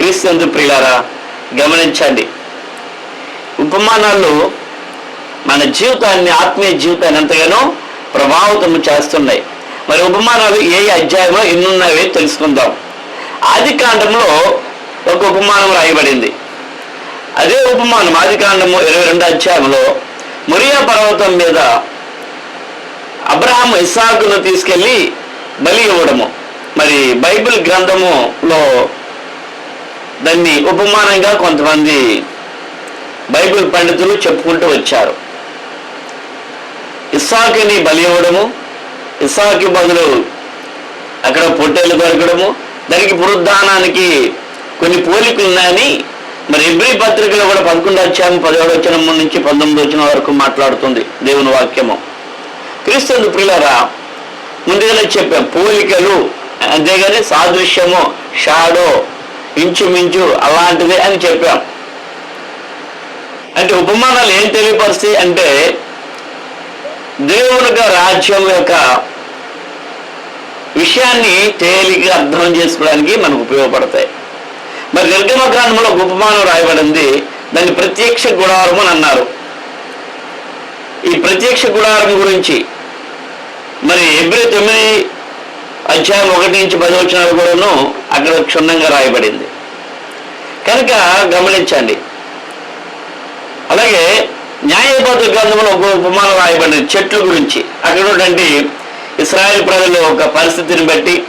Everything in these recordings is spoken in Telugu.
క్రీస్తు ప్రియులారా గమనించండి. ఉపమానాలు మన జీవితాన్ని ఆత్మీయ జీవితాన్ని ఎంతగానో ప్రభావితం చేస్తున్నాయి. మరి ఉపమానాలు ఏ అధ్యాయంలో ఎన్నున్నాయో తెలుసుకుందాం. ఆది కాండంలో ఒక ఉపమానం రాయబడింది. అదే ఉపమానం ఆది కాండము ఇరవై రెండు అధ్యాయంలో మురియా పర్వతం మీద అబ్రహాం ఇస్సాకును తీసుకెళ్ళి బలి ఇవ్వడము. మరి బైబిల్ గ్రంథములో దాన్ని ఉపమానంగా కొంతమంది బైబిల్ పండితులు చెప్పుకుంటూ వచ్చారు. ఇస్సాకిని బలి ఇవ్వడము ఇస్సాకి బదులు అక్కడ పొట్టేలు కొరకడము దానికి పునరుద్ధానానికి కొన్ని పోలికలు ఉన్నాయని మరి ఎబ్రి పత్రికలో కూడా పదకొండు వచ్చాము పదిహేడు వచ్చిన నుంచి పంతొమ్మిది వచ్చిన వరకు మాట్లాడుతుంది దేవుని వాక్యము. క్రీస్తు ప్రియులరా ముందుగానే చెప్పాం పోలికలు అంతేగాని సాదృశ్యము షాడో ఇంచుమించు అలాంటిదే అని చెప్పాం. అంటే ఉపమానాలు ఏం తెలియపరుస్తాయి అంటే దేవుని యొక్క రాజ్యం యొక్క విషయాన్ని తేలిగ్గా అర్థం చేసుకోవడానికి మనకు ఉపయోగపడతాయి. మరి నిర్గమకాండంలో ఒక ఉపమానం రాయబడింది. దాన్ని ప్రత్యక్ష గుడారం అని అన్నారు. ఈ ప్రత్యక్ష గుడారం గురించి మరి ఎబ్రి తొమ్మిది అధ్యాయం ఒకటి నుంచి పది వచ్చినాలు కూడాను అక్కడ క్షుణ్ణంగా రాయబడింది. కనుక గమనించండి. అలాగే న్యాయబద్ధ గ్రంథంలో ఒక ఉపమానం రాయబడింది చెట్ల గురించి. అక్కడ ఉన్నటువంటి ఇస్రాయల్ ప్రజల ఒక పరిస్థితిని బట్టి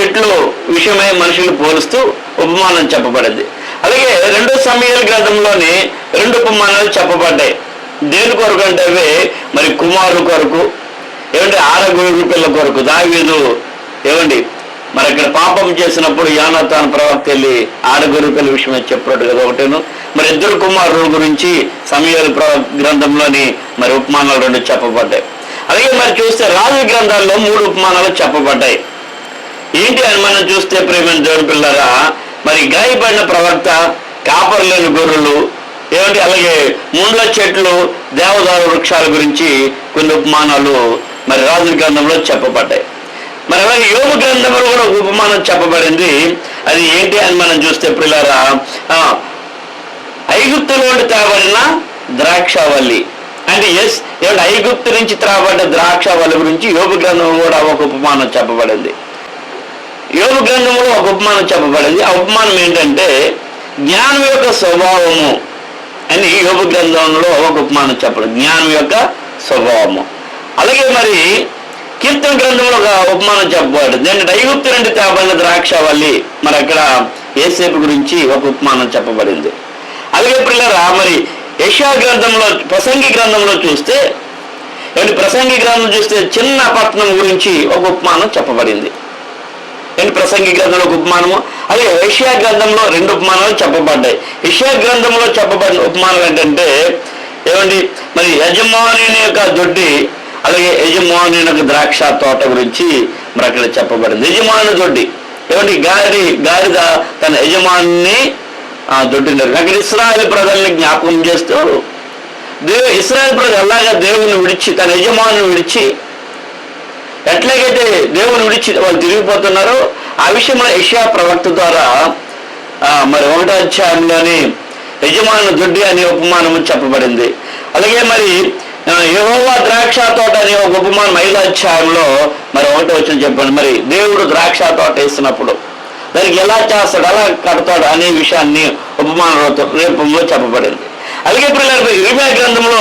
చెట్లు విషయమై మనుషులు పోలుస్తూ ఉపమానం చెప్పబడింది. అలాగే రెండు సమయాల గ్రంథంలోని రెండు ఉపమానాలు చెప్పబడ్డాయి. దేని కొరకు అంటే అవి? మరి కుమారుడు కొరకు ఏమంటే ఆరగొర్రెల పిల్ల కొరకు దావీదు ఏమండి మరి ఇక్కడ పాపం చేసినప్పుడు యానతాన్ ప్రవక్త వెళ్ళి ఆడగొర్రెల పిల్ల విషయమే చెప్పాడు కదా ఒకటేను. మరి ఇద్దరు కుమారుల గురించి సమయాల ప్ర గ్రంథంలోని మరి ఉపమానాలు రెండు చెప్పబడ్డాయి. అలాగే మరి చూస్తే రాజు గ్రంథాల్లో మూడు ఉపమానాలు చెప్పబడ్డాయి. ఏంటి అని మనం చూస్తే ప్రేమ దేవుని పిల్లరా మరి గాయపడిన ప్రవక్త కాపర్లేని గొర్రెలు ఏమిటి అలాగే ముండ్ల చెట్లు దేవదారు వృక్షాల గురించి కొన్ని ఉపమానాలు మరి రాజుల గ్రంథంలో చెప్పబడ్డాయి. మరి అలాగే యోగ గ్రంథంలో కూడా ఒక ఉపమానం చెప్పబడింది. అది ఏంటి అని మనం చూస్తే పిల్లరా ఐగుప్తులో నుండి తేబడిన ద్రాక్షవల్లి. అంటే ఎస్ ఏమంటే ఐగుప్తు నుంచి త్రాబడ్డ ద్రాక్షవల్లి గురించి యోగ గ్రంథం కూడా ఒక ఉపమానం చెప్పబడింది. యోగ గ్రంథంలో ఒక ఉపమానం చెప్పబడింది. ఆ ఉపమానం ఏంటంటే జ్ఞానం యొక్క స్వభావము అని యోగ గ్రంథంలో ఒక ఉపమానం చెప్పడం జ్ఞానం యొక్క స్వభావము. అలాగే మరి కీర్తన గ్రంథంలో ఒక ఉపమానం చెప్పబడింది ఏంటంటే ఐగుప్తు నుండి తేబడిన ద్రాక్షావల్లి మరి అక్కడ ఏసేపు గురించి ఒక ఉపమానం చెప్పబడింది. అలాగే పిల్లరా మరి యశా గ్రంథంలో ప్రసంగి గ్రంథంలో చూస్తే ఏంటి ప్రసంగి గ్రంథం చూస్తే చిన్న పట్టణం గురించి ఒక ఉపమానం చెప్పబడింది. ఏంటి ప్రసంగి గ్రంథంలో ఒక ఉపమానము అలాగే ఏషియా గ్రంథంలో రెండు ఉపమానాలు చెప్పబడ్డాయి. ఏషియా గ్రంథంలో చెప్పబడిన ఉపమానం ఏంటంటే ఏమండి మరి యజమాని యొక్క దొడ్డి అలాగే యజమాని యొక్క ద్రాక్ష తోట గురించి మరి అక్కడ చెప్పబడింది. యజమాని దొడ్డి. ఏమంటే గారి గారిద తన యజమాని దొడ్డినారు అక్కడ ఇస్రాయల్ ప్రజల్ని జ్ఞాపకం చేస్తూ దేవు ఇస్రాయల్ ప్రజలు ఎలాగా దేవుని విడిచి తన యజమాని విడిచి ఎట్లాగైతే దేవుని విడిచి వాళ్ళు తిరిగిపోతున్నారో ఆ విషయంలో యషియా ప్రవక్త ద్వారా ఆ, మరి ఒకటో అధ్యాయంలోని యజమాను దొడ్డి అనే ఉపమానము చెప్పబడింది. అలాగే మరి యహోవా ద్రాక్ష తోట అనే ఒక ఉపమానం ఐదో అధ్యాయంలో మరి ఒకటి వచ్చిన చెప్పండి. మరి దేవుడు ద్రాక్ష తోట వేసినప్పుడు దానికి ఎలా చేస్తాడు అలా కడతాడు అనే విషయాన్ని ఉపమాన రూపంలో చెప్పబడింది. అలాగే పిల్లలు ఇరిమే గ్రంథంలో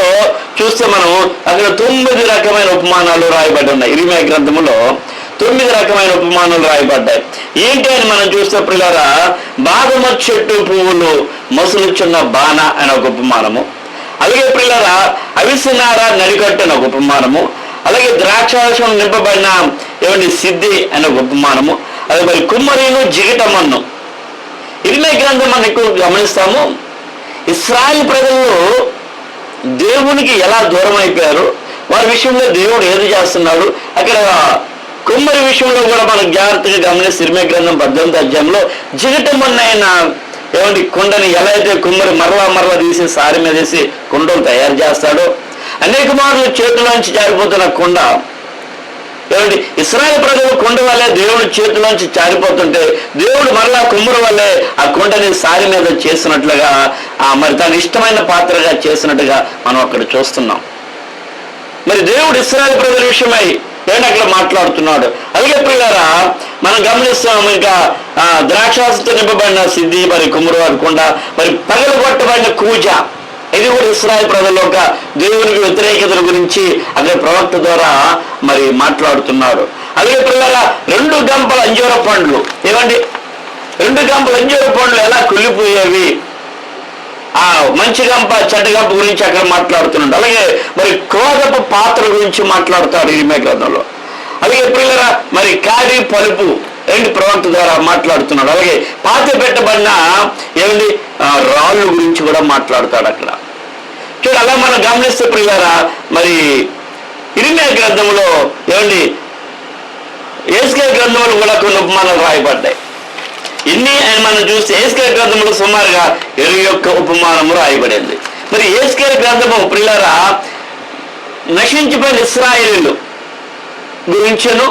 చూస్తే మనం అక్కడ తొమ్మిది రకమైన ఉపమానాలు రాయబడి ఉన్నాయి. ఇరిమే గ్రంథంలో తొమ్మిది రకమైన ఉపమానాలు రాయబడ్డాయి. ఏంటి అని మనం చూస్తే పిల్లరా బాదమ చెట్టు పువ్వులు మసులుచున్న బాణ అనే ఒక ఉపమానము. అలాగే పిల్లరా అవిసినార నడికట్టు ఒక ఉపమానము. అలాగే ద్రాక్షారసం నింపబడిన ఏమండి సిద్ధి అనే ఒక ఉపమానము. అదే మరి కుమ్మరీను జిగటమన్ను. ఇరిమే గ్రంథం మనం ఎక్కువ గమనిస్తాము. ఇస్రాయల్ ప్రజలు దేవునికి ఎలా దూరం అయిపోయారు వారి విషయంలో దేవుడు ఏది చేస్తున్నాడు? అక్కడ కుమ్మరి విషయంలో కూడా మనం జాగ్రత్తగా గమనిస్తే ఇరిమే గ్రంథం పద్దెనిమిది అధ్యాయంలో జిగటమన్నైన ఏమంటే కుండని ఎలా అయితే కుమ్మరి మరలా మరలా తీసి సారి మీద వేసి కుండలు తయారు చేస్తాడో అనేక మార్లు చేతిలోంచి జారిపోతున్న కుండ. ఏమండి ఇస్రాయల్ ప్రజలు కుండ వల్లే దేవుడి చేతిలోంచి జారిపోతుంటే దేవుడు మరలా కుమ్మరి వల్లే ఆ కుండని సారి మీద చేసినట్లుగా ఆ మరి తన ఇష్టమైన పాత్రగా చేసినట్టుగా మనం అక్కడ చూస్తున్నాం. మరి దేవుడు ఇస్రాయల్ ప్రజల విషయమై ఏంటి అక్కడ మాట్లాడుతున్నాడు. అలాగే పిల్లరా మనం గమనిస్తాము ఇంకా ద్రాక్షాసుతో నింపబడిన సిద్ధి మరి కుమ్మరు అనుకుండా మరి పగలు కొట్టబడిన కూజ. ఇది కూడా ఇస్రాయల్ ప్రజల యొక్క దేవునికి వ్యతిరేకతల గురించి అక్కడ ప్రవక్త ద్వారా మరి మాట్లాడుతున్నాడు. అలాగే పిల్లరా రెండు గంపల అంజూర పండ్లు. ఏమండి రెండు గంపల అంజూర పండ్లు ఎలా కుళ్ళిపోయేవి? ఆ మంచి గంప చెడ్డ గంప గురించి అక్కడ మాట్లాడుతున్నాడు. అలాగే మరి క్రోధపు పాత్ర గురించి మాట్లాడుతాడు ఈ గ్రంథంలో. అలాగే పిల్లరా మరి కాడి పలుపు ఏంటి ప్రవక్త ద్వారా మాట్లాడుతున్నాడు. అలాగే పాత పెట్టబడిన ఏమిటి? రాళ్ళు గురించి కూడా మాట్లాడుతాడు అక్కడ. చూడు అలా మనం గమనిస్తే పిల్లరా మరి ఇరిమే గ్రంథంలో ఏమండి ఏసుకే గ్రంథంలో కూడా కొన్ని ఉపమానాలు రాయబడ్డాయి. ఇన్ని ఆయన మనం చూస్తే ఏస్కే గ్రంథంలో సుమారుగా ఇరవై ఒక్క ఉపమానము రాయబడింది. మరి ఏస్కే గ్రంథము పిల్లరా నశించిపోయిన ఇస్రాయిలు గురించను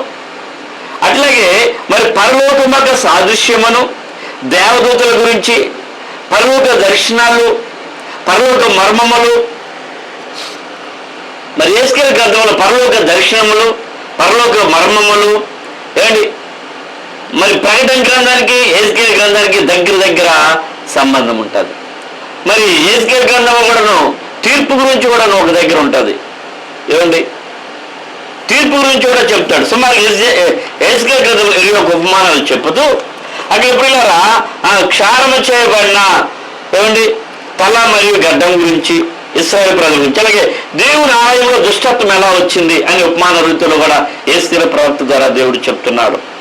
అట్లాగే మరి పరలోకమక సాదృశ్యమును దేవదూతల గురించి పరలోక దర్శనాలు పరలోక మర్మములు మరి ఏస్కేల్ గ్రంథంలో పరలోక దర్శనములు పరలోక మర్మములు ఏమండి మరి ప్రకటన గ్రంథానికి ఏజ్కేల్ గ్రంథానికి దగ్గర దగ్గర సంబంధం ఉంటుంది. మరి ఏజ్కేల్ గ్రంథం కూడాను తీర్పు గురించి కూడాను ఒక దగ్గర ఉంటుంది. ఏమండి? తీర్పు గురించి కూడా చెప్తాడు. సుమారు ఏజ్కేల్ గ్రంథం ఇరవై ఒక ఉపమానాలు చెప్పుతూ అక్కడ ఎప్పుడైనా క్షారము చేయబడిన ఏమండి? తల మరియు గడ్డం గురించి ఇస్రాయల్ ప్రజల గురించి. అలాగే దేవుని ఆలయంలో దుష్టత్వం ఎలా వచ్చింది అని ఉపమాన రీతిలో కూడా ఏస్కేల ప్రవక్త ద్వారా దేవుడు చెప్తున్నాడు.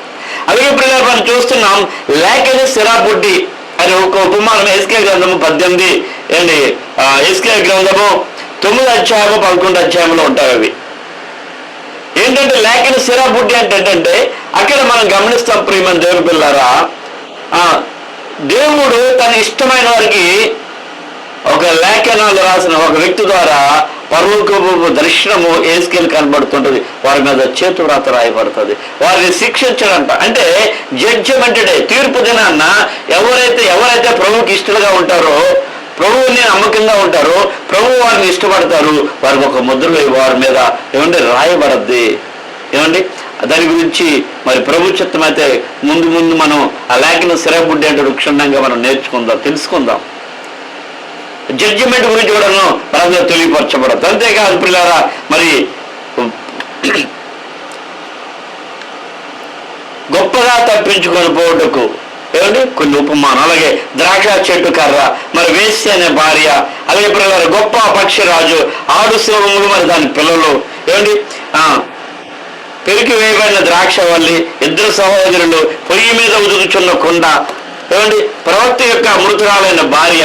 అలాగే ఇప్పుడు మనం చూస్తున్నాం లేఖని సిరాబుడ్డి అని ఒక ఉపమానం ఎస్కే గ్రంథము పద్దెనిమిది ఏంటి ఎస్కే గ్రంథము తొమ్మిది అధ్యాయము పదకొండు అధ్యాయంలో ఉంటాయి అవి. ఏంటంటే లేఖని సిరాబుడ్డి అంటే ఏంటంటే అక్కడ మనం గమనిస్తాం ప్రియమని దేవుని పిల్లారా దేవుడు తన ఇష్టమైన వారికి ఒక లేఖనాలు రాసిన ఒక వ్యక్తి ద్వారా పరలోకపు దర్శనము ఏసుకెళ్ళి కనబడుతుంటది. వారి మీద చేతురాత రాయబడుతుంది. వారిని శిక్షించడంట. అంటే జడ్జిమెంట్ డే తీర్పు దినాన్న ఎవరైతే ఎవరైతే ప్రభువుకి ఇష్టలుగా ఉంటారో ప్రభువుని నమ్మకంగా ఉంటారో ప్రభు వారిని ఇష్టపడతారు వారికి ఒక ముద్రలు వారి మీద ఏమంటే రాయబడద్ది. ఏమండి? దాని గురించి మరి ప్రభు చిత్తం అయితే ముందు ముందు మనం ఆ లేఖను సిరబుడ్డి అంటే క్షుణ్ణంగా మనం నేర్చుకుందాం తెలుసుకుందాం. జడ్జిమెంట్ గురించి కూడాను ప్రజలు తెలియపరచబడదు అంతేకాదు పిల్లారా మరి గొప్పగా తప్పించుకొని పోవటకు ఏమండి? కొన్ని ఉపమానం అలాగే ద్రాక్ష చెట్టు కర్ర మరి వేసి అనే భార్య అలాగే పిల్లలు గొప్ప పక్షిరాజు ఆడు సింహములు మరి దాని పిల్లలు. ఏమండి? పెరికి వేయబడిన ద్రాక్ష వల్లి ఇద్దరు సహోదరులు పొయ్యి మీద ఉదుకుచున్న కొండ. ఏమండి? ప్రవక్త యొక్క మృతురాలైన భార్య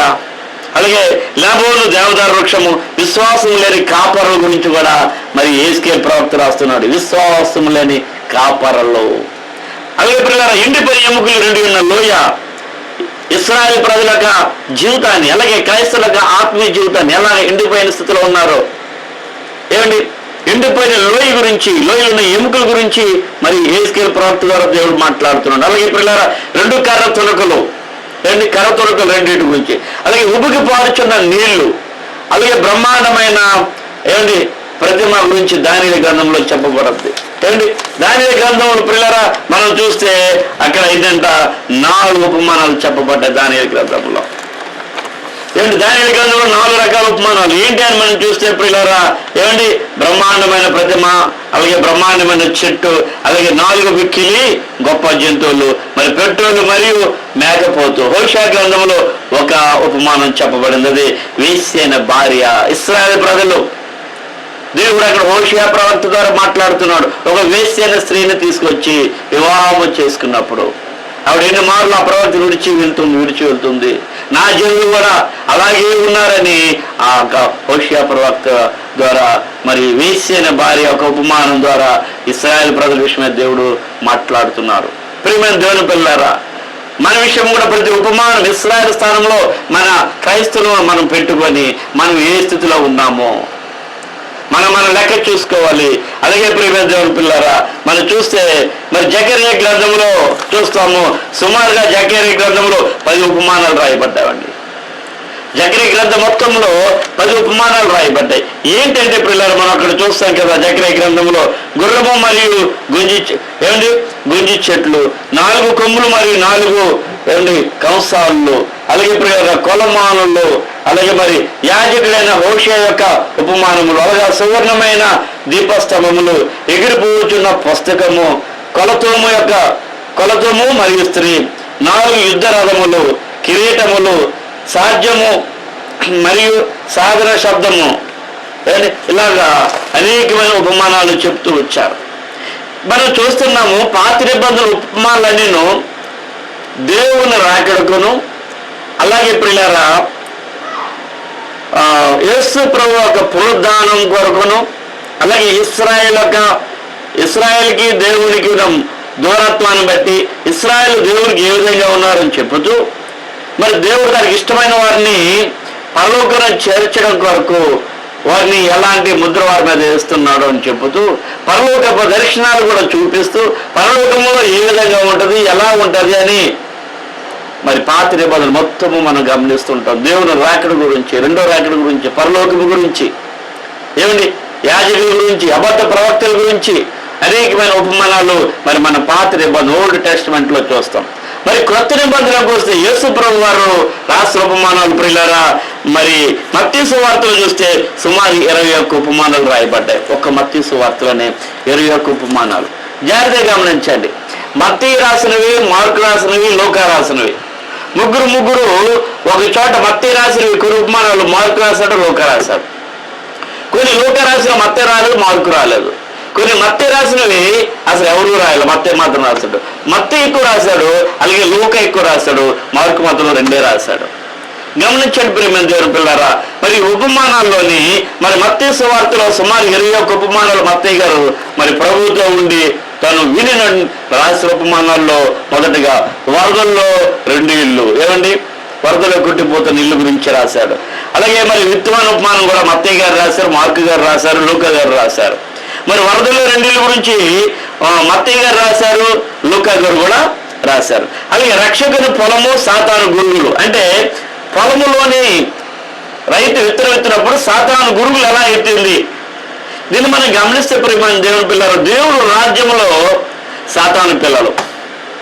అలాగే లేబోలు దేవదార వృక్షము విశ్వాసం లేని కాపరుల గురించి కూడా మరి ఏస్కే ప్రవక్త రాస్తున్నాడు. విశ్వాసం లేని కాపరలు. అలాగే పిల్లల ఎండిపోయిన ఎముకలు రెండు ఉన్న లోయ ఇస్రాయల్ ప్రజల యొక్క జీవితాన్ని అలాగే క్రైస్తవుల యొక్క ఆత్మీయ జీవితాన్ని ఎలా ఎండిపోయిన స్థితిలో ఉన్నారో? ఏమండి? ఎండిపోయిన లోయ గురించి లోయలో ఉన్న ఎముకల గురించి మరి ఏస్కేల్ ప్రవక్త ద్వారా దేవుడు మాట్లాడుతున్నాడు. అలాగే పిల్లల రెండు కర్ర తునకలు. రెండు కర్ర రెండింటి గురించి. అలాగే ఉబికి పారుచున్న నీళ్ళు. అలాగే బ్రహ్మాండమైన ఏమండి ప్రతిమ గురించి దాని గ్రంథంలో చెప్పబడద్ది ఏమండి? దాని గ్రంథంలో పిల్లరా మనం చూస్తే అక్కడ ఏంటంట నాలుగు ఉపమానాలు చెప్పబడ్డాయి దాని గ్రంథంలో. ఏమండి? దాని గ్రంథంలో నాలుగు రకాల ఉపమానాలు. ఏంటి అని మనం చూస్తే పిల్లరా ఏమండి? బ్రహ్మాండమైన ప్రతిమ అలాగే బ్రహ్మాండమైన చెట్టు అలాగే నాలుగు మిక్కిలి గొప్ప జంతువులు మరి పెట్రోలు మరియు మేకపోతు హోషా గ్రంథంలో ఒక ఉపమానం చెప్పబడినది వేసిన భార్య ఇస్రాయల్ ప్రజలు. దేవుడు అక్కడ హోషియా ప్రవక్త ద్వారా మాట్లాడుతున్నాడు. ఒక వేశ్యైన స్త్రీని తీసుకొచ్చి వివాహము చేసుకున్నప్పుడు. ఆవిడ ఎన్ని మార్లు ఆ ప్రవక్త విడిచి వెళ్తుంది విడిచి వెళ్తుంది? నా జనులు కూడా అలాగే ఉన్నారని ఆ యొక్క హోషియా ప్రవక్త ద్వారా మరి వేశ్యైన భార్య ఒక ఉపమానం ద్వారా ఇస్రాయల్ ప్రజల విషయమే దేవుడు మాట్లాడుతున్నారు. ప్రియమైన దేవుని పిల్లారా మన విషయం కూడా ప్రతి ఉపమానం ఇస్రాయల్ స్థానంలో మన క్రైస్తవులను మనం పెట్టుకొని మనం ఏ స్థితిలో ఉన్నామో మనం మన లెక్క చూసుకోవాలి. అలాగే ప్రియమైన పిల్లారా మనం చూస్తే మరి జకర్య గ్రంథంలో చూస్తాము సుమారుగా జకర్య గ్రంథంలో పది ఉపమానాలు రాయబడ్డావండి. జకరి గ్రంథం మొత్తంలో పది ఉపమానాలు రాయబడ్డాయి. ఏంటంటే పిల్లలు మనం అక్కడ చూస్తాం కదా జకరి గ్రంథంలో గుర్రము మరియు గుంజి ఏమండి? గుంజి చెట్లు. నాలుగు కొమ్ములు మరియు నాలుగు ఏమండి కంసాలు అలాగే ప్రియుల కొలమానులు అలాగే మరి యాజకుడైన హోషే యొక్క ఉపమానములు అలాగే సువర్ణమైన దీపస్తంభములు ఎగిరిపోచున్న పుస్తకము కొలతోము యొక్క కొలతోము మరియు స్త్రీ నాలుగు యుద్ధ రథములు కిరీటములు సాధ్యము మరియు సాధన శబ్దము. ఇలాగా అనేకమైన ఉపమానాలు చెప్తూ వచ్చారు. మనం చూస్తున్నాము పాత నిబంధన ఉపమానాలన్నీను దేవుని రాకడకును. అలాగే పిల్లరా యేసు ప్రభు యొక్క పునరుద్ధానం కొరకును అలాగే ఇస్రాయేల్ యొక్క ఇస్రాయేల్కి దేవునికి దూరత్వాన్ని బట్టి ఇస్రాయేల్ దేవునికి ఏ విధంగా ఉన్నారని చెబుతూ మరి దేవుడు దానికి ఇష్టమైన వారిని పరలోకన చేర్చడం కొరకు వారిని ఎలాంటి ముద్ర వారి మీద వేస్తున్నాడు అని చెబుతూ పరలోక దర్శనాలు కూడా చూపిస్తూ పరలోకంలో ఏ విధంగా ఉంటుంది ఎలా ఉంటుంది అని మరి పాత నిబంధనలు మొత్తము మనం గమనిస్తుంటాం. దేవుని రాకడ గురించి రెండో రాకడ గురించి పరలోకము గురించి. ఏమండి? యాజకుల గురించి అబద్ధ ప్రవక్తల గురించి అనేకమైన ఉపమానాలు మరి మన పాత నిబంధన ఓల్డ్ టెస్ట్మెంట్లో చూస్తాం. మరి క్రొత్త నిబంధనకు వస్తే యేసు ప్రభు వారు రాష్ట్ర ఉపమానాలు ప్రియులారా మరి మత్తి సువార్తలు చూస్తే సుమారు ఇరవై ఒక్క ఉపమానాలు రాయబడ్డాయి. ఒక్క మత్తి సువార్తలోనే ఇరవై ఒక్క ఉపమానాలు. జాగ్రత్తగా గమనించండి. మత్తి రాసినవి మార్కు రాసినవి లోకా రాసినవి. ముగ్గురు ముగ్గురు ఒక చోట మత్తి రాసినవి కొన్ని ఉపమానాలు మార్కు రాశాడు లోక రాశాడు కొన్ని లోక రాసిన మత్తే రాలేదు మార్కు రాలేదు. కొన్ని మత్తే రాసినవి అసలు ఎవరు రాయాలి? మత్తే మాత్రం రాశాడు మత్తే ఎక్కువ రాశాడు అలాగే లోక ఎక్కువ రాశాడు మార్కు మాత్రం రెండే రాశాడు గమనించండి ప్రేమ దేవుని పిల్లారా మరి ఉపమానాల్లోని మరి మత్తే సువార్తలో సుమారు ఇరవై ఒక్క ఉపమానాలు మత్తయ్య గారు మరి ప్రభుత్వం ఉండి తను విని రాసిన ఉపమానాల్లో మొదటగా వరదల్లో రెండు ఇల్లు. ఏమండి? వరదలో కొట్టిపోతున్న ఇల్లు గురించి రాశాడు. అలాగే మరి విత్తమాన ఉపమానం కూడా మత్తయ్య గారు రాశారు మార్కు గారు రాశారు లోక గారు రాశారు. మరి వరదలు రెండిళ్ళ గురించి మత్తయ్య గారు రాశారు లూకా గారు కూడా రాశారు. అలాగే రక్షకుని పొలము సాతాను గురువులు. అంటే పొలములోని రైతు విత్తనం విత్తినప్పుడు సాతాను గురువులు ఎలా ఎత్తింది? దీన్ని మనం గమనిస్తే ప్రేమ దేవుని పిల్లలు దేవుడు రాజ్యంలో సాతాను పిల్లలు.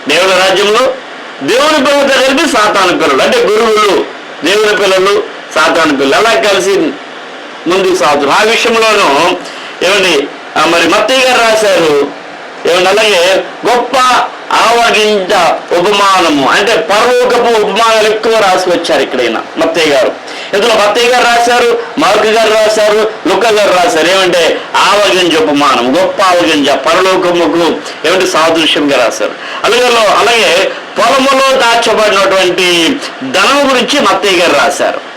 దేవుడి రాజ్యంలో దేవుని పిల్లలతో కలిపి సాతాను పిల్లలు. అంటే గురువులు దేవుని పిల్లలు సాతాను పిల్లలు. అలా కలిసి ముందుకు సాగుతున్నారు. ఆ విషయంలోనూ ఏమండి మరి మత్తయ్య గారు రాశారు. ఏమండి అలాగే గొప్ప ఆవగింజ ఉపమానము అంటే పర్వకపు ఉపమానాలు ఎక్కువ రాసి వచ్చారు ఇక్కడైనా మత్తయ్య గారు. ఇందులో మత్తయ్య గారు రాశారు మార్కు గారు రాశారు లుక్క గారు రాశారు. ఏమంటే ఆవగింజ ఉపమానం గొప్ప ఆవగింజ పరలోకముకు ఏమంటే సాదృశ్యంగా రాశారు. అలాగే అలాగే పొలములో దాచబడినటువంటి ధనం గురించి మత్తయ్య గారు రాశారు.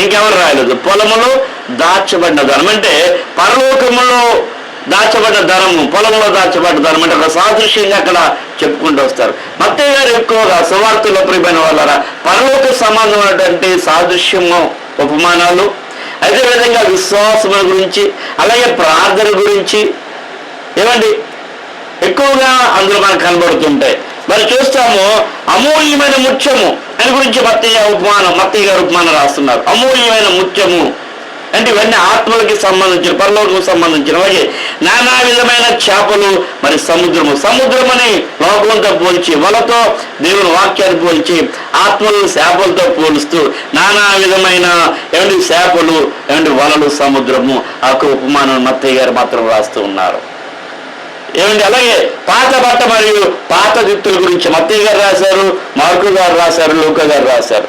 ఇంకెవరు రాయలేదు? పొలములో దాచబడిన ధనం అంటే పరలోకములో దాచబడ్డ ధనము పొలంలో దాచబడ్డ ధనం అంటే ఒక సాదృశ్యంగా అక్కడ చెప్పుకుంటూ వస్తారు. మత్తయ్య గారు ఎక్కువగా సువార్తలో ప్రియమైన వాళ్ళరా పరలోక సంబంధమైనటువంటి సాదృశ్యము ఉపమానాలు అదేవిధంగా విశ్వాసముల గురించి అలాగే ప్రార్థన గురించి ఏమండి? ఎక్కువగా అందులో మనకు కనబడుతుంటాయి. మరి చూస్తాము అమూల్యమైన ముత్యము అని గురించి మత్తయ్య ఉపమానం మత్తయ్య గారు ఉపమానం రాస్తున్నారు. అమూల్యమైన ముత్యము అంటే ఇవన్నీ ఆత్మలకి సంబంధించిన పరలోకం సంబంధించిన. అలాగే నానా విధమైన చేపలు మరి సముద్రము. సముద్రమని లోకంతో పోల్చి వలతో దేవుని వాక్యాన్ని పోల్చి ఆత్మలు చేపలతో పోలుస్తూ నానా విధమైన ఏమంటే చేపలు ఏమంటే వలలు సముద్రము. ఆ ఉపమానం మత్తయ్య గారు మాత్రం రాస్తూ ఉన్నారు. ఏమండి అలాగే పాత బట్ట మరియు పాత దిత్తుల గురించి మత్తయ్య గారు రాశారు మార్కు గారు రాశారు లోక గారు రాశారు.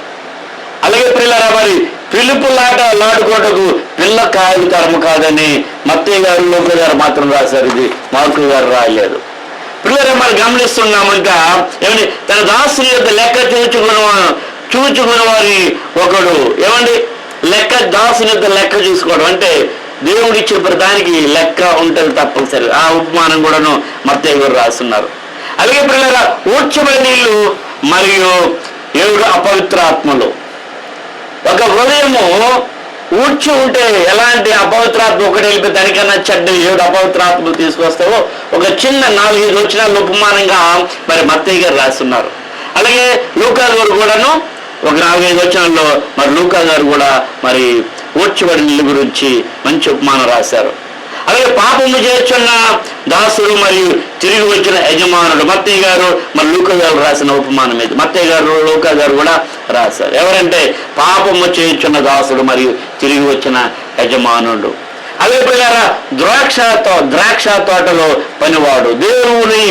అలాగే పిల్లరా మరి పిలుపులాట లాడుకోటకు పిల్ల కాయలు తరము కాదని మత్తయ్య గారు లోక గారు మాత్రం రాశారు. ఇది మార్కు గారు రాయలేదు. పిల్లలు మరి గమనిస్తున్నామంట. ఏమండి తన దాసుని యొక్క లెక్క చూచుకున్న చూచుకున్న వారి ఒకడు. ఏమండి లెక్క దాసుని యొక్క లెక్క చూసుకోవడం అంటే దేవుడు ఇచ్చే ప్రధానికి లెక్క ఉంటుంది తప్పనిసరి ఆ ఉపమానం కూడాను మత్తయ్య గారు రాస్తున్నారు. అలాగే పిల్లల ఊడ్చబడి నీళ్ళు మరియు ఏడు అపవిత్ర ఆత్మలు ఒక హృదయము ఊడ్చి ఉంటే ఎలాంటి అపవిత్రాత్మ ఒకటి వెళ్ళిపోయి దానికన్నా చెడ్డ ఏడు అపవిత్రాత్మలు తీసుకొస్తావో ఒక చిన్న నాలుగైదు వచ్చిన ఉపమానంగా మరి మత్తయ్య గారు రాస్తున్నారు. అలాగే లూకా గారు కూడాను ఒక నాలుగైదు వచనాల్లో మరి లూకా గారు కూడా మరి ఊడ్చబడిన గురించి మంచి ఉపమానం రాశారు. అలాగే పాపము చేర్చున్న దాసుడు మరియు తిరిగి వచ్చిన యజమానుడు మత్తయ్య గారు మరి లూకా గారు రాసిన ఉపమానం ఇది. మత్తయ్య గారు లూకా గారు కూడా రాశారు. ఎవరంటే పాపము చేర్చున్న దాసుడు మరియు తిరిగి వచ్చిన యజమానుడు అదే ప్రకారం ద్రాక్ష తో ద్రాక్ష తోటలో పనివాడు. దేవుని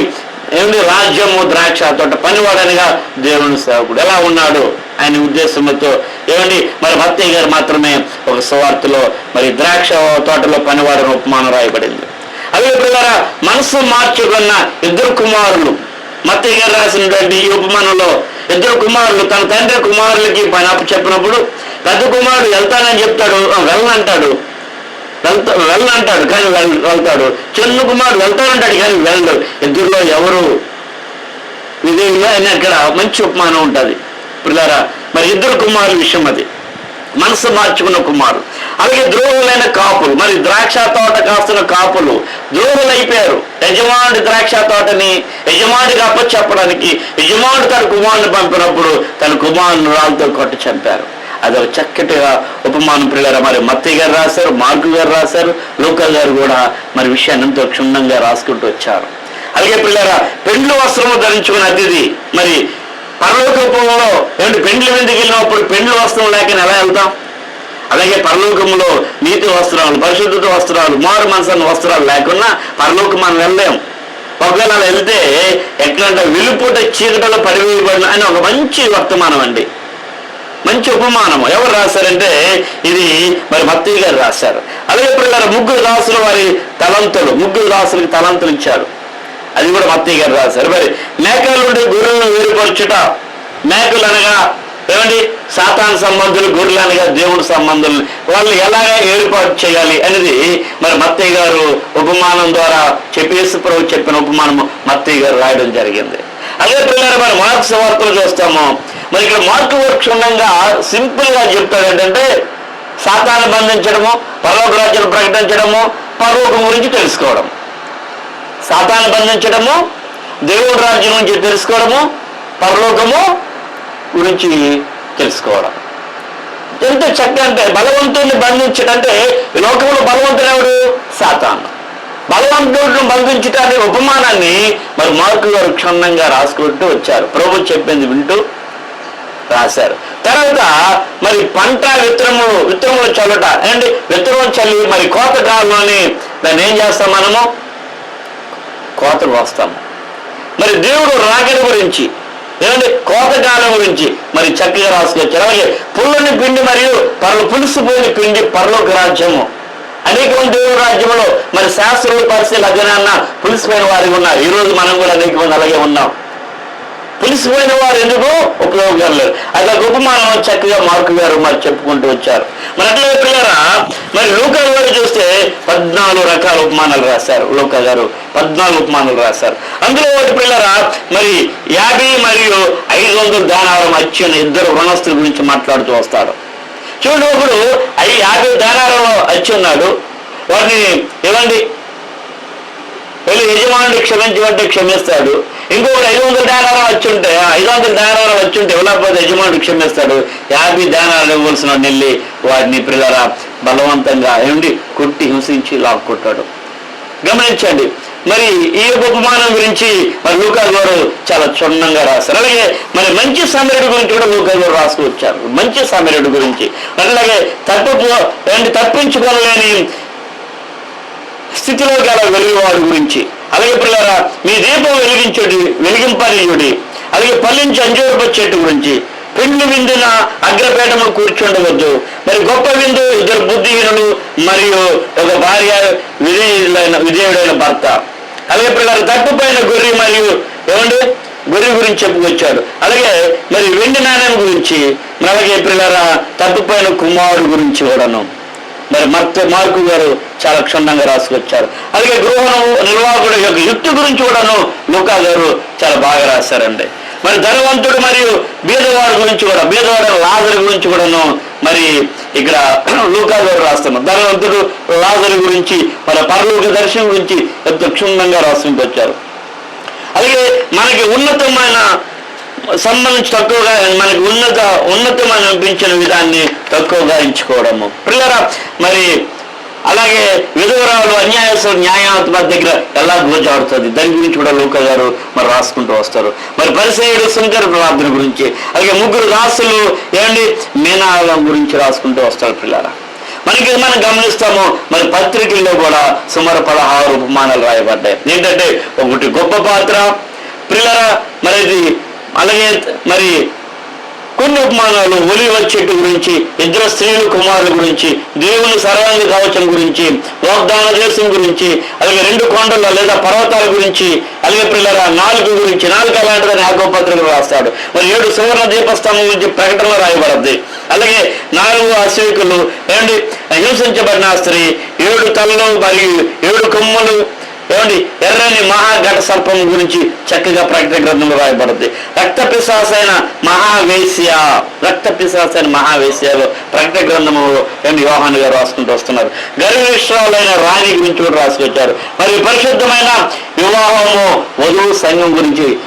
ఏమిటి రాజ్యము ద్రాక్ష తోట పనివాడనిగా దేవుని సేవకుడు ఎలా ఉన్నాడు? ఆయన ఉద్దేశంతో ఏమండి మరి భత్తయ్య గారు మాత్రమే ఒక సువార్తలో మరి ద్రాక్ష తోటలో పనివాడిన ఉపమానం రాయబడింది. అదే ప్రకారం మనసు మార్చుకున్న ఇద్దరు కుమారులు మత్తయ్య గారు రాసినటువంటి ఈ ఉపమానంలో ఇద్దరు కుమారులు తన తండ్రి కుమారులకి పని అప్పు చెప్పినప్పుడు పెద్ద కుమారుడు వెళ్తానని చెప్తాడు "ఆ, వెళ్ళనంటాడు. వెళ్తా వెళ్ళంటాడు కానీ వెళ్తాడు. చిన్న కుమారుడు వెళ్తానంటాడు కానీ వెళ్ళడు. ఇద్దరులో ఎవరు ఇదే అని అక్కడ మంచి ఉపమానం ఉంటుంది. పిల్లరా మరి ఇద్దరు కుమారుల విషయం అది. మనసు మార్చుకున్న కుమారుడు అలాగే ద్రోహులైన కాపులు మరి ద్రాక్ష తోట కాస్తున్న కాపులు ద్రోహులైపోయారు. యజమానుడి ద్రాక్ష తోటని యజమానుడికి అప్పచెప్పడానికి యజమానుడు తన కుమారుని పంపినప్పుడు తన కుమారుని రాళ్ళతో కొట్టి చంపారు. అది ఒక చక్కటిగా ఉపమానం పిల్లల మరి మత్తయ్య గారు రాశారు మార్కు గారు రాశారు లోకల్ గారు కూడా మరి విషయాన్ని ఎంతో క్షుణ్ణంగా రాసుకుంటూ వచ్చారు. అలాగే పిల్లరా పెండ్లు వస్త్రము ధరించుకున్న అతిథి మరి పరలోకంలో ఏమిటి పెండ్లి విందుకు వెళ్ళినప్పుడు పెండ్లు వస్త్రం లేక ఎలా వెళ్తాం? అలాగే పరలోకంలో నీతి వస్త్రాలు పరిశుద్ధత వస్త్రాలు మారు మనసన్న వస్త్రాలు లేకున్నా పరలోకం మనం వెళ్ళలేం. ఒకవేళ అలా వెళ్తే ఎట్లంటే వెలుపుట చీకటలో పడివేయబడిన అని ఒక మంచి వర్తమానం అండి. మంచి ఉపమానము. ఎవరు రాశారంటే ఇది మరి భక్తి గారు రాశారు. అలాగే ఇప్పుడు ముగ్గురు రాసులు వారి తలంతులు ముగ్గురు రాసులకి తలంతులు ఇచ్చారు. అది కూడా మత్తయ్య గారు రాశారు. మరి మేకలు ఉండే గొర్రెలను వేరుపరచుట. మేకలు అనగా ఏమండి? సాతాన్ సంబంధులు గొర్రెలు అనగా దేవుడి సంబంధులు. వాళ్ళు ఎలాగ ఏర్పాటు చేయాలి అనేది మరి మత్తయ్య గారు ఉపమానం ద్వారా చెప్పేసి ప్రభు చెప్పిన ఉపమానం మత్తయ్య గారు రాయడం జరిగింది. అదే పిల్లలు మరి మార్క్స్ వార్తలు చూస్తాము. మరి ఇక్కడ మార్క్ వర్క్స్ సింపుల్గా సింపుల్గా చెప్తాడు ఏంటంటే సాతాన్ని బంధించడము పరలోక రాజ్యం ప్రకటించడము పరలోకం గురించి తెలుసుకోవడం. సాతాన్ని బంధించడము దేవుడి రాజ్యం గురించి తెలుసుకోవడము పరలోకము గురించి తెలుసుకోవడం. ఎంత చక్కగా అంటే బలవంతుడిని బంధించడంటే లోకంలో బలవంతుడు ఎవడు? సాతాను. బలవంతుడిని బంధించడానికి ఉపమానాన్ని మరి మార్కు గారు క్షుణ్ణంగా రాసుకుంటూ వచ్చారు. ప్రభు చెప్పింది వింటూ రాశారు. తర్వాత మరి పంట విత్తనము విత్తనములు చల్లట ఏంటి? విత్తనం చల్లి మరి కోత కాలంలోని దాన్ని ఏం చేస్తాం మనము? కోతలు వస్తాము మరి దేవుడు రాకడ గురించి ఏమంటే కోతకాలం గురించి మరి చక్కగా రాసుకొచ్చారు అలాగే పుల్లని పిండి మరియు పర్లు పులుసుపోయిన పిండి పర్లోక రాజ్యము. అనేకమంది దేవుడు దేవుడి రాజ్యంలో మరి శాస్త్రులు పరిస్థితులు అజ్ఞాన పులిసిపోయిన వారికి ఉన్నారు. ఈ రోజు మనం కూడా అనేక మంది అలాగే ఉన్నాం. పులిసిపోయిన వారు ఎందుకు? ఉపయోగం లేదు. అట్లా ఉపమానం చక్కగా మార్కు గారు మరి చెప్పుకుంటూ వచ్చారు. మరి అట్లా పిల్లరా మరి లూకా గారు చూస్తే పద్నాలుగు రకాల ఉపమానాలు రాశారు. లూకా గారు పద్నాలుగు ఉపమానాలు రాశారు. అందులో ఒకటి పిల్లరా మరి యాభై మరియు ఐదు వందల దానాలు వచ్చిన ఇద్దరు రుణస్తుల గురించి మాట్లాడుతూ వస్తాడు. చూడు ఒకడు ఐ యాభై దానాలలో వచ్చి ఉన్నాడు. వాటిని ఇవ్వండి. వెళ్ళి యజమానుడు క్షమించమంటే క్షమిస్తాడు. ఇంకొకటి ఐదు వందల దానాలు వచ్చి ఉంటే ఐదు వందల దానాలు వచ్చి ఉంటే ఇవ్వలేకపోతే యజమానుడు క్షమిస్తాడు. యాభై దానాలు ఇవ్వాల్సిన నెల్లి వెళ్ళి వాడిని పిల్లరా బలవంతంగా ఏమిటి కొట్టి హింసించి లాక్కొట్టాడు. గమనించండి మరి ఈ యొక్క ఉపమానం గురించి మరి లూకా గారు చాలా క్షుణ్ణంగా రాశారు. అలాగే మరి మంచి సమరుడు గురించి కూడా లూకా గారు రాసుకొచ్చారు. మంచి సమరుడు గురించి. అలాగే తప్పు తప్పించుకోలేని స్థితిలో గల వెలుగువాడు గురించి. అలాగే పిల్లరా మీ దీపం వెలిగించుడి వెలిగింపనీయుడి అలాగే పల్లించి అంజూరపు చెట్టు గురించి. పెండ్లి విందున అగ్రపేటము కూర్చుండవద్దు. మరి గొప్ప విందు ఇద్దరు బుద్ధిహీనులు మరియు ఒక భార్య విధేయుడైన విధేయుడైన భర్త. అలాగే పిల్లలు తట్టుపైన గొర్రె మరియు ఏమండి? గొర్రె గురించి చెప్పుకొచ్చాడు. అలాగే మరి వెండి నాణ్యం గురించి. మరి అలాగే పిల్లరా తట్టుపైన కుమారుడు గురించి కూడాను. మరి మర్త మార్కు గారు చాలా క్షుణ్ణంగా రాసుకొచ్చారు. అలాగే గృహ నిర్వాహకుడు యొక్క యుక్తి గురించి కూడాను లూకా గారు చాలా బాగా రాశారండి. మరి ధనవంతుడు మరియు బీదవాడి గురించి కూడా బీదవాడు లాజరు గురించి కూడాను మరి ఇక్కడ లూకా గారు రాస్తున్నారు. ధనవంతుడు లాజరు గురించి మరి పరలోక దర్శనం గురించి ఎంతో క్షుణ్ణంగా రాసుకొచ్చారు. అలాగే మనకి ఉన్నతమైన సంబంధించి తక్కువగా మనకి ఉన్నత ఉన్నతమైన అనిపించిన విధాన్ని తక్కువగా ఎంచుకోవడము. పిల్లరా మరి అలాగే విధవరాలు అన్యాయస్తులు న్యాయాధిపతి దగ్గర ఎలా గోజాడుతుంది? దాని గురించి కూడా లోక గారు మరి రాసుకుంటూ వస్తారు. మరి పరిసయుడు శంకర ప్రార్థన గురించి అలాగే ముగ్గురు దాసులు ఏమండి? మీనాల గురించి రాసుకుంటూ వస్తారు పిల్లరా. మనకి మనం గమనిస్తాము మరి పత్రికల్లో కూడా సుమారు పదహారు ఉపమానాలు రాయబడ్డాయి. ఏంటంటే ఒకటి గొప్ప పాత్ర. పిల్లరా మరి అలాగే మరి కొన్ని ఉపమానాలు ఒలివ చెట్టు గురించి ఇద్దరు స్త్రీలు కుమారుల గురించి దేవుని సర్వాంగ కవచం గురించి వాగ్దాన దేశం గురించి అలాగే రెండు కొండల లేదా పర్వతాల గురించి అలాగే పిల్లల నాలుగు గురించి నాలుగు అలాంటిదని ఆగోపత్రికలు రాస్తాడు. మరి ఏడు సువర్ణ దీపస్తంభం గురించి ప్రకటనలో రాయబడద్ది అలాగే నాలుగు అశ్వికులు ఏమండి హింసించబడిన స్త్రీ ఏడు తలలు మరియు ఏడు కొమ్మలు ఏమండి ఎర్రని మహాఘట సర్పం గురించి చక్కగా ప్రకటన గ్రంథంలో రాయబడుతుంది రక్త పిశాసైన మహావేశ్య రక్త పిశాసైన మహావేశ్యలో ప్రకటన గ్రంథంలో ఏమండి యోహాన్ గారు రాసుకుంటూ వస్తున్నారు. గర్విష్టాలైన రాణి గురించి కూడా రాసుకొచ్చారు. మరి పరిశుద్ధమైన వివాహము వధువు సంఘం గురించి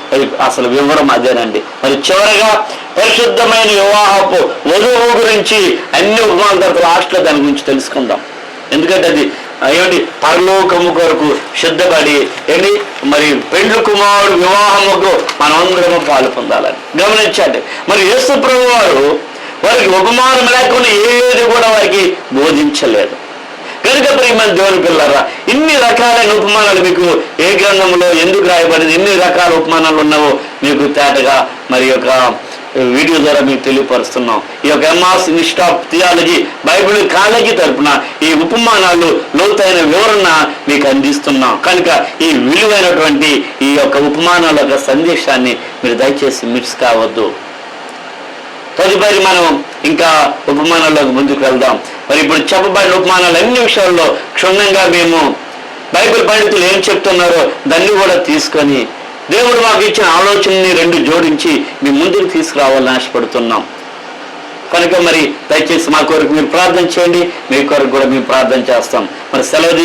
అసలు వివరం అదేనండి. మరి చివరగా పరిశుద్ధమైన వివాహపు వధువు గురించి అన్ని ఉపమాల తర్వాత లాస్ట్లో దాని గురించి తెలుసుకుందాం. ఎందుకంటే అది ఏమిటి పరలోకము కొరకు సిద్ధపడి ఏంటి మరి పెండ్లు కుమారుడు వివాహముకు మనందరము పాలు పొందాలని. గమనించండి. మరి యేసు ప్రభు వారు వారికి ఉపమానం లేకుండా ఏది కూడా వారికి బోధించలేదు. కనుక ప్రియమైన దేవుని పిల్లరా ఇన్ని రకాలైన ఉపమానాలు మీకు ఏ గ్రంథంలో ఎందుకు రాయబడింది? ఎన్ని రకాల ఉపమానాలు ఉన్నావో మీకు తేటగా మరి యొక్క వీడియో ద్వారా మీకు తెలియపరుస్తున్నాం. ఈ యొక్క MRS institute of theology Bible college తరపున ఈ ఉపమానాలు లోతైన వివరణ మీకు అందిస్తున్నాం. కనుక ఈ విలువైనటువంటి ఈ యొక్క ఉపమానాల యొక్క సందేశాన్ని మీరు దయచేసి మిస్ కావద్దు. తదుపరి మనం ఇంకా ఉపమానాల్లోకి ముందుకు వెళ్దాం. మరి ఇప్పుడు చెప్పబడిన ఉపమానాలు అన్ని విషయాల్లో క్షుణ్ణంగా మేము బైబిల్ పండితులు ఏం చెప్తున్నారో దాన్ని కూడా తీసుకొని దేవుడు మాకు ఇచ్చిన ఆలోచనని రెండు జోడించి మీ ముందుకు తీసుకురావాలని ఆశపడుతున్నాం. కనుక మరి దయచేసి మా కొరకు మీరు ప్రార్థన చేయండి మీ కొరకు కూడా మేము ప్రార్థన చేస్తాం. మరి సెలవు